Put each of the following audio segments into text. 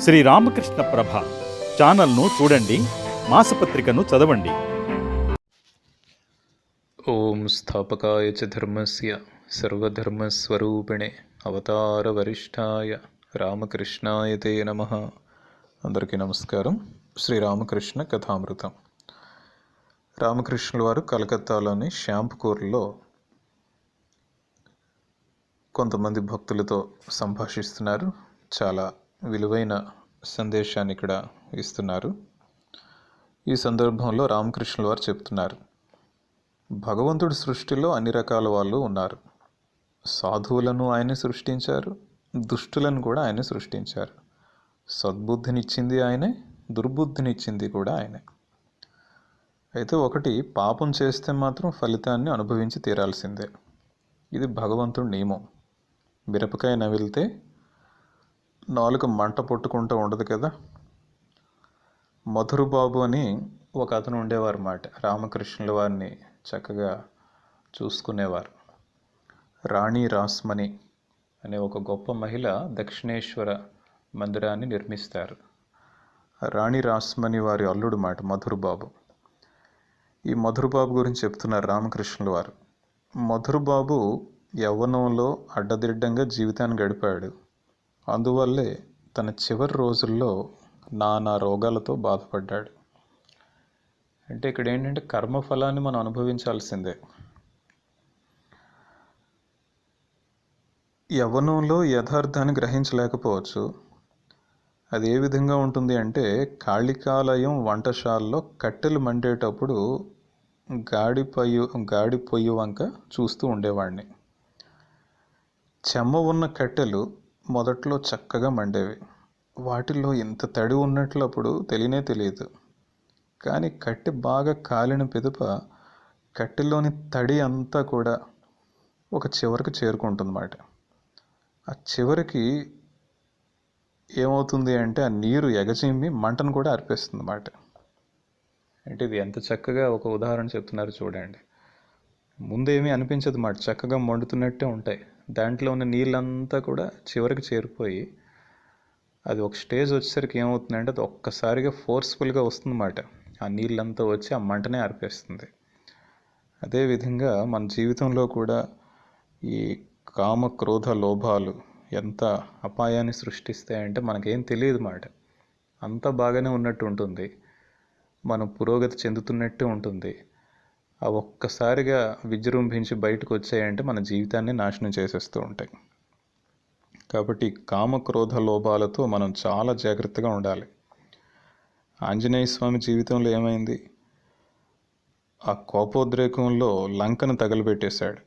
శ్రీ రామకృష్ణ ప్రభ ఛానల్ను చూడండి మాసపత్రికను చదవండి. ఓం స్థాపకాయ చ ధర్మస్య సర్వధర్మస్వరూపిణే అవతారవరిష్ఠాయ రామకృష్ణాయ తే నమ. అందరికీ నమస్కారం. శ్రీ రామకృష్ణ కథామృతం. రామకృష్ణుల వారు కలకత్తాలోని శ్యాంపుకూర్లో కొంతమంది భక్తులతో సంభాషిస్తున్నారు. చాలా విలువైన సందేశాన్ని ఇక్కడ ఇస్తున్నారు. ఈ సందర్భంలో రామకృష్ణుల వారు చెప్తున్నారు భగవంతుడి సృష్టిలో అన్ని రకాల వాళ్ళు ఉన్నారు. సాధువులను ఆయనే సృష్టించారు దుష్టులను కూడా ఆయనే సృష్టించారు. సద్బుద్ధినిచ్చింది ఆయనే దుర్బుద్ధినిచ్చింది కూడా ఆయనే. అయితే ఒకటి పాపం చేస్తే మాత్రం ఫలితాన్ని అనుభవించి తీరాల్సిందే. ఇది భగవంతుడి నియమం. మిరపకాయ నవిలితే నాలుగు మంట పొట్టుకుంటూ ఉండదు కదా? మధురబాబు అని ఒక అతను ఉండేవారు మాట. రామకృష్ణుల వారిని చక్కగా చూసుకునేవారు. రాణి రాస్మణి అనే ఒక గొప్ప మహిళ దక్షిణేశ్వర మందిరాన్ని నిర్మిస్తారు. రాణి రాస్మణి వారి అల్లుడు మాట మధురబాబు. ఈ మధురబాబు గురించి చెప్తున్నారు రామకృష్ణుల వారు. మధురబాబు యవ్వనంలో అడ్డదిడ్డంగా జీవితాన్ని గడిపాడు. అందువల్లే తన చివరి రోజుల్లో నానా రోగాలతో బాధపడ్డాడు. అంటే ఇక్కడ ఏంటంటే కర్మఫలాన్ని మనం అనుభవించాల్సిందే. యవ్వనంలో యథార్థాన్ని గ్రహించలేకపోవచ్చు. అది ఏ విధంగా ఉంటుంది అంటే కాళికాలయం వంటశాలలో కట్టెలు మండేటప్పుడు గాడి పొయ్యి గాడి పొయ్యి వంక చూస్తూ ఉండేవాడిని. చెమ్మ ఉన్న కట్టెలు మొదట్లో చక్కగా మండేవి. వాటిల్లో ఇంత తడి ఉన్నట్లు అప్పుడు తెలియనే తెలియదు. కానీ కట్టె బాగా కాలిన పిదప కట్టెలోని తడి అంతా కూడా ఒక చివరికి చేరుకుంటుందన్నమాట. ఆ చివరికి ఏమవుతుంది అంటే ఆ నీరు ఎగచిమ్మి మంటను కూడా అర్పిస్తుంది అన్నమాట అంటే ఇది ఎంత చక్కగా ఒక ఉదాహరణ చెప్తున్నారు చూడండి. ముందేమీ అనిపించదు మాట. చక్కగా మండుతున్నట్టే ఉంటాయి. దాంట్లో ఉన్న నీళ్ళంతా కూడా చివరికి చేరిపోయి అది ఒక స్టేజ్ వచ్చేసరికి ఏమవుతుందంటే అది ఒక్కసారిగా ఫోర్స్ఫుల్గా వస్తుందన్నమాట. ఆ నీళ్ళంతా వచ్చి ఆ మంటనే ఆర్పేస్తుంది. అదేవిధంగా మన జీవితంలో కూడా ఈ కామ క్రోధ లోభాలు ఎంత అపాయాన్ని సృష్టిస్తాయంటే మనకేం తెలియదు మాట అంతా బాగానే ఉన్నట్టు ఉంటుంది. మనం పురోగతి చెందుతున్నట్టే ఉంటుంది. ఆ ఒక్కసారిగా విజృంభించి బయటకు వచ్చాయంటే మన జీవితాన్ని నాశనం చేసేస్తూ ఉంటాయి. కాబట్టి కామ క్రోధ లోభాలతో మనం చాలా జాగ్రత్తగా ఉండాలి. ఆంజనేయ స్వామి జీవితంలో ఏమైంది? ఆ కోపోద్రేకంలో లంకను తగలబెట్టేశాడు.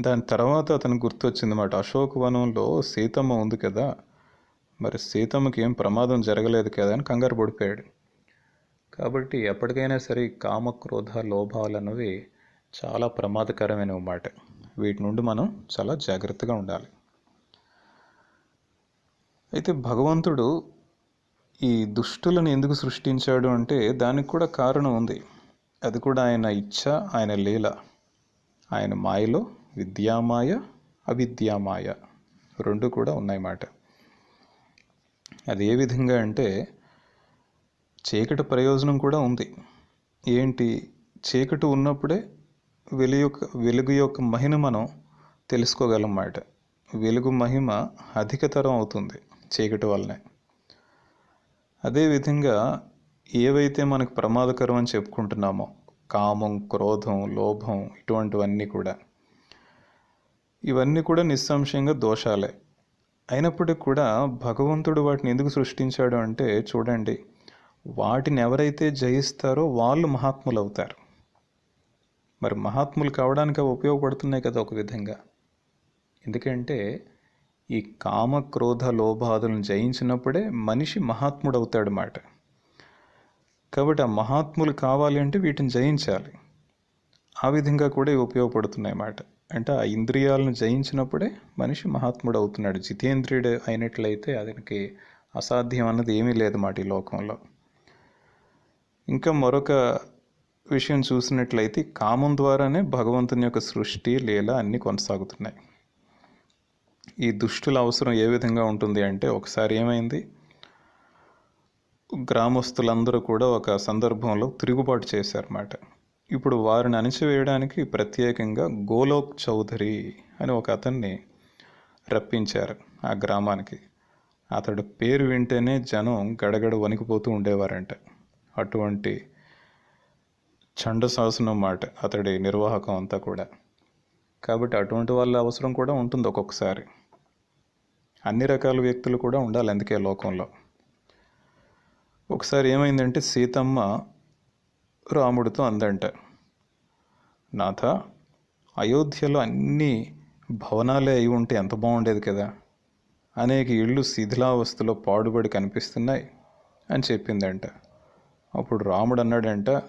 దాని తర్వాత అతను గుర్తొచ్చిందన్నమాట అశోకవనంలో సీతమ్మ ఉంది కదా మరి సీతమ్మకి ఏం ప్రమాదం జరగలేదు కదా అని కంగారు పడిపోయాడు. కాబట్టి ఎప్పటికైనా సరే కామ క్రోధ లోభాలు అనేవి చాలా ప్రమాదకరమైన మాట. వీటి నుండి మనం చాలా జాగ్రత్తగా ఉండాలి. అయితే భగవంతుడు ఈ దుష్టులను ఎందుకు సృష్టించాడు అంటే దానికి కూడా కారణం ఉంది. అది కూడా ఆయన ఇచ్ఛ ఆయన లీల. ఆయన మాయలో విద్యామాయ అవిద్యామాయ రెండు కూడా ఉన్నాయన్నమాట అది ఏ విధంగా అంటే చీకటి ప్రయోజనం కూడా ఉంది. ఏంటి? చీకటి ఉన్నప్పుడే వెలు యొక్క వెలుగు యొక్క మహిమ మనం తెలుసుకోగలం మాట వెలుగు మహిమ అధికతరం అవుతుంది చీకటి వల్లనే. అదేవిధంగా ఏవైతే మనకు ప్రమాదకరం అని చెప్పుకుంటున్నామో కామం క్రోధం లోభం ఇటువంటివన్నీ కూడా ఇవన్నీ కూడా నిస్సంశయంగా దోషాలే. అయినప్పటికీ కూడా భగవంతుడు వాటిని ఎందుకు సృష్టించాడు అంటే చూడండి వాటిని ఎవరైతే జయిస్తారో వాళ్ళు మహాత్ములు అవుతారు మరి మహాత్ములు కావడానికి అవి ఉపయోగపడుతున్నాయి కదా ఒక విధంగా. ఎందుకంటే ఈ కామ క్రోధ లోభాదులను జయించినప్పుడే మనిషి మహాత్ముడు అవుతాడు మాట కాబట్టి ఆ మహాత్ములు కావాలి అంటే వీటిని జయించాలి. ఆ విధంగా కూడా ఇవి ఉపయోగపడుతున్నాయి మాట అంటే ఆ ఇంద్రియాలను జయించినప్పుడే మనిషి మహాత్ముడు అవుతున్నాడు జితేంద్రియుడు అయినట్లయితే అతనికి అసాధ్యం అన్నది ఏమీ లేదు మాట ఈ లోకంలో. ఇంకా మరొక విషయం చూసినట్లయితే కామం ద్వారానే భగవంతుని యొక్క సృష్టి లీల అన్నీ కొనసాగుతున్నాయి. ఈ దుష్టుల అవసరం ఏ విధంగా ఉంటుంది అంటే ఒకసారి ఏమైంది? గ్రామస్తులందరూ కూడా ఒక సందర్భంలో తిరుగుబాటు చేశారన్నమాట. ఇప్పుడు వారిని అణిచివేయడానికి ప్రత్యేకంగా గోలోక్ చౌదరి అని ఒక అతన్ని రప్పించారు ఆ గ్రామానికి. అతడు పేరు వింటేనే జనం గడగడ వణికిపోతూ ఉండేవారంట. అటువంటి చండశాసనం మాట అతడి నిర్వాహకం అంతా కూడా. కాబట్టి అటువంటి వాళ్ళ అవసరం కూడా ఉంటుంది ఒక్కొక్కసారి. అన్ని రకాల వ్యక్తులు కూడా ఉండాలి అందుకే లోకంలో. ఒకసారి ఏమైందంటే సీతమ్మ రాముడితో అందంట. నాథ అయోధ్యలో అన్ని భవనాలే అయి ఉంటే ఎంత బాగుండేది కదా? అనేక ఇళ్ళు శిథిలావస్థలో పాడుబడి కనిపిస్తున్నాయి అని చెప్పిందంట. అప్పుడు రాముడు అన్నాడంట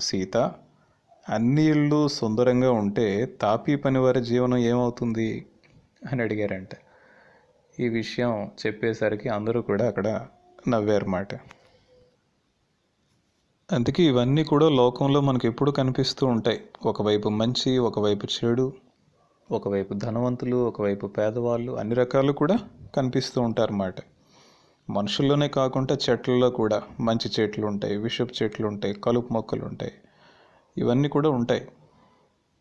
సీత అన్ని ఇళ్ళు సుందరంగా ఉంటే తాపీ పనివారి జీవనం ఏమవుతుంది? అని అడిగారంట. ఈ విషయం చెప్పేసరికి అందరూ కూడా అక్కడ నవ్వారన్నమాట. అందుకే ఇవన్నీ కూడా లోకంలో మనకు ఎప్పుడు కనిపిస్తూ ఉంటాయి. ఒకవైపు మంచి ఒకవైపు చెడు ఒకవైపు ధనవంతులు ఒకవైపు పేదవాళ్ళు అన్ని రకాలు కూడా కనిపిస్తూ ఉంటారన్నమాట. మనుషుల్లోనే కాకుండా చెట్లలో కూడా మంచి చెట్లు ఉంటాయి విషపు చెట్లు ఉంటాయి కలుపు మొక్కలు ఉంటాయి. ఇవన్నీ కూడా ఉంటాయి.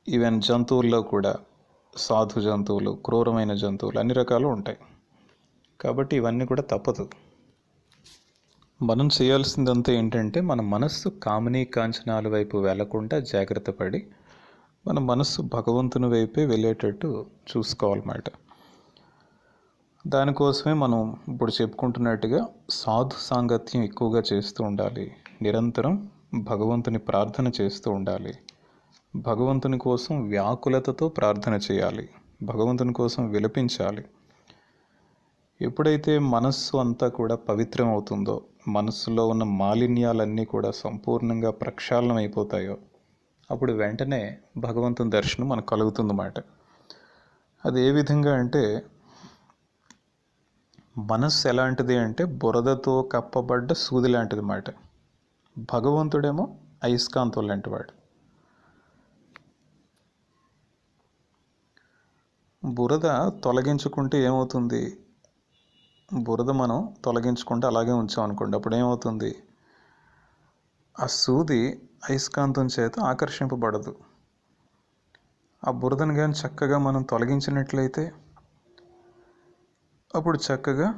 ఈవెన్ జంతువుల్లో కూడా సాధు జంతువులు క్రూరమైన జంతువులు అన్ని రకాలు ఉంటాయి. కాబట్టి ఇవన్నీ కూడా తప్పదు. మనం చేయాల్సిందంతా ఏంటంటే మన మనస్సు కామినీ కాంచనాల వైపు వెళ్ళకుండా జాగ్రత్త పడి మన మనస్సు భగవంతుని వైపే వెళ్ళేటట్టు చూసుకోవాలన్నమాట. దానికోసమే మనం ఇప్పుడు చెప్పుకుంటున్నట్టుగా సాధు సాంగత్యం ఎక్కువగా చేస్తూ ఉండాలి. నిరంతరం భగవంతుని ప్రార్థన చేస్తూ ఉండాలి. భగవంతుని కోసం వ్యాకులతతో ప్రార్థన చేయాలి. భగవంతుని కోసం విలపించాలి. ఎప్పుడైతే మనస్సు అంతా కూడా పవిత్రం అవుతుందో మనస్సులో ఉన్న మాలిన్యాలన్నీ కూడా సంపూర్ణంగా ప్రక్షాళనం అయిపోతాయో అప్పుడు వెంటనే భగవంతుని దర్శనం మనకు కలుగుతుందన్నమాట. అది ఏ విధంగా అంటే మనస్సు ఎలాంటిది అంటే బురదతో కప్పబడ్డ సూది లాంటిది మాట. భగవంతుడేమో అయస్కాంతం లాంటివాడు బురద తొలగించుకుంటే ఏమవుతుంది? బురద మనం తొలగించుకుంటే అలాగే ఉంచాం అనుకోండి అప్పుడు ఏమవుతుంది? ఆ సూది అయస్కాంతం చేత ఆకర్షింపబడదు. ఆ బురదను కానీ చక్కగా మనం తొలగించినట్లయితే అప్పుడు చక్కగా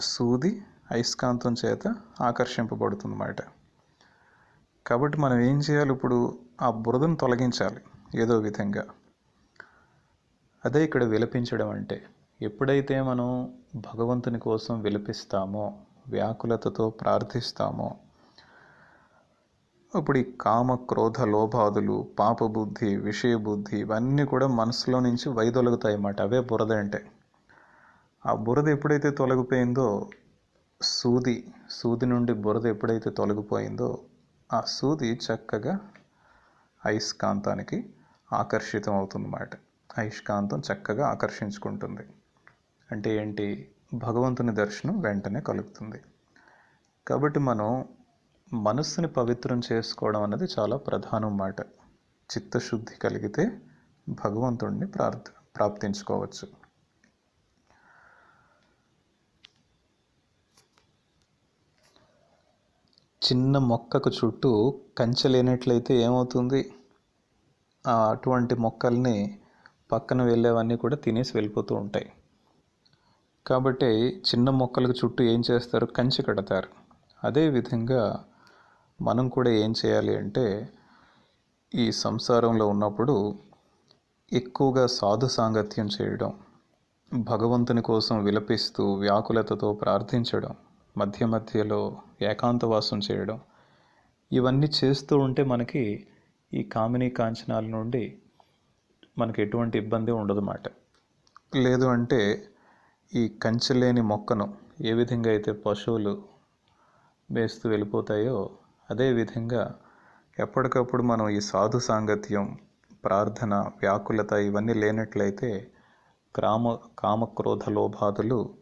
సూది అయస్కాంతం చేత ఆకర్షింపబడుతుంది అన్నమాట కాబట్టి మనం ఏం చేయాలి? ఇప్పుడు ఆ బురదను తొలగించాలి ఏదో విధంగా. అదే ఇక్కడ విలపించడం అంటే ఎప్పుడైతే మనం భగవంతుని కోసం విలపిస్తామో వ్యాకులతతో ప్రార్థిస్తామో అప్పుడు ఈ కామ క్రోధ లోభాదులు పాపబుద్ధి విషయబుద్ధి ఇవన్నీ కూడా మనసులో నుంచి వైదొలుగుతాయి అన్నమాట అవే బురద అంటే. ఆ బురద ఎప్పుడైతే తొలగిపోయిందో సూది సూది నుండి బురద ఎప్పుడైతే తొలగిపోయిందో ఆ సూది చక్కగా అయస్కాంతానికి ఆకర్షితం అవుతుందన్నమాట. అయస్కాంతం చక్కగా ఆకర్షించుకుంటుంది. అంటే ఏంటి? భగవంతుని దర్శనం వెంటనే కలుగుతుంది. కాబట్టి మనం మనస్సుని పవిత్రం చేసుకోవడం అనేది చాలా ప్రధానం మాట చిత్తశుద్ధి కలిగితే భగవంతుడిని ప్రార్థ ప్రాప్తించుకోవచ్చు. చిన్న మొక్కకు చుట్టూ కంచె లేనట్లయితే ఏమవుతుంది? అటువంటి మొక్కల్ని పక్కన వెళ్ళేవన్నీ కూడా తినేసి వెళ్ళిపోతూ ఉంటాయి. కాబట్టి చిన్న మొక్కలకు చుట్టూ ఏం చేస్తారు? కంచె కడతారు. అదేవిధంగా మనం కూడా ఏం చేయాలి అంటే ఈ సంసారంలో ఉన్నప్పుడు ఎక్కువగా సాధు సాంగత్యం చేయడం భగవంతుని కోసం విలపిస్తూ వ్యాకులతతో ప్రార్థించడం మధ్య మధ్యలో ఏకాంతవాసం చేయడం ఇవన్నీ చేస్తూ ఉంటే మనకి ఈ కామినీ కాంచనాల నుండి మనకి ఎటువంటి ఇబ్బంది ఉండదన్నమాట. లేదు అంటే ఈ కంచె లేని మొక్కను ఏ విధంగా అయితే పశువులు వేస్తూ వెళ్ళిపోతాయో అదేవిధంగా ఎప్పటికప్పుడు మనం ఈ సాధు సాంగత్యం ప్రార్థన వ్యాకులత ఇవన్నీ లేనట్లయితే గ్రామ కామక్రోధ లోభాదులు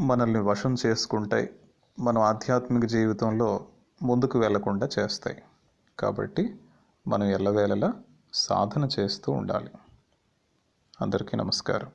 మనల్ని వశం చేసుకుంటాయి మనం ఆధ్యాత్మిక జీవితంలో ముందుకు వెళ్ళకుండా చేస్తాయి. కాబట్టి మనం ఎల్లవేళలా సాధన చేస్తూ ఉండాలి. అందరికీ నమస్కారం.